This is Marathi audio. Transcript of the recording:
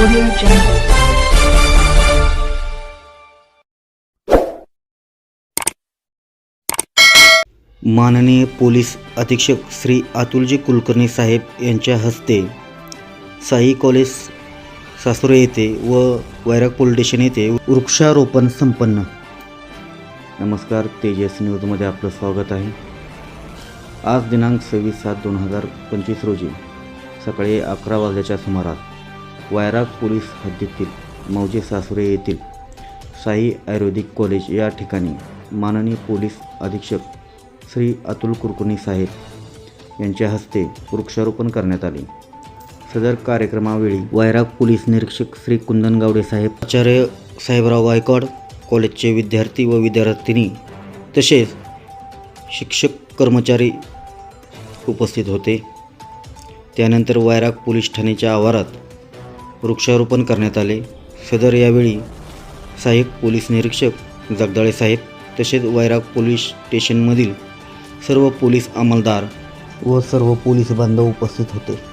Audio Jungle. माननीय पोलीस अधीक्षक श्री अतुलजी कुलकर्णी साहेब यांच्या हस्ते साई कॉलेज सासुरे येथे व वैराग पोलीस स्टेशन येथे वृक्षारोपण संपन्न नमस्कार तेजस न्यूजमध्ये आपलं स्वागत आहे आज दिनांक सव्वीस सात दोन हजार पंचवीस रोजी सकाळी अकरा वाजल्याच्या सुमारास वायराग पोलीस हद्दीतील मौजे सासरे येथील साई आयुर्वेदिक कॉलेज या ठिकाणी माननीय पोलीस अधीक्षक श्री अतुल कुरकुनी साहेब यांच्या हस्ते वृक्षारोपण करण्यात आले. सदर कार्यक्रमावेळी वायराग पोलीस निरीक्षक श्री कुंदन गावडे साहेब आचार्य साहेबराव गायकवाड कॉलेजचे विद्यार्थी व विद्यार्थिनी तसेच शिक्षक कर्मचारी उपस्थित होते. त्यानंतर वायराग पोलीस ठाण्याच्या आवारात वृक्षारोपण करण्यात आले. सदर यावेळी सहाय्यक पोलीस निरीक्षक जगदाळे साहेब तसेच वैराग पोलीस स्टेशनमधील सर्व पोलीस अंमलदार व सर्व पोलीस बांधव उपस्थित होते.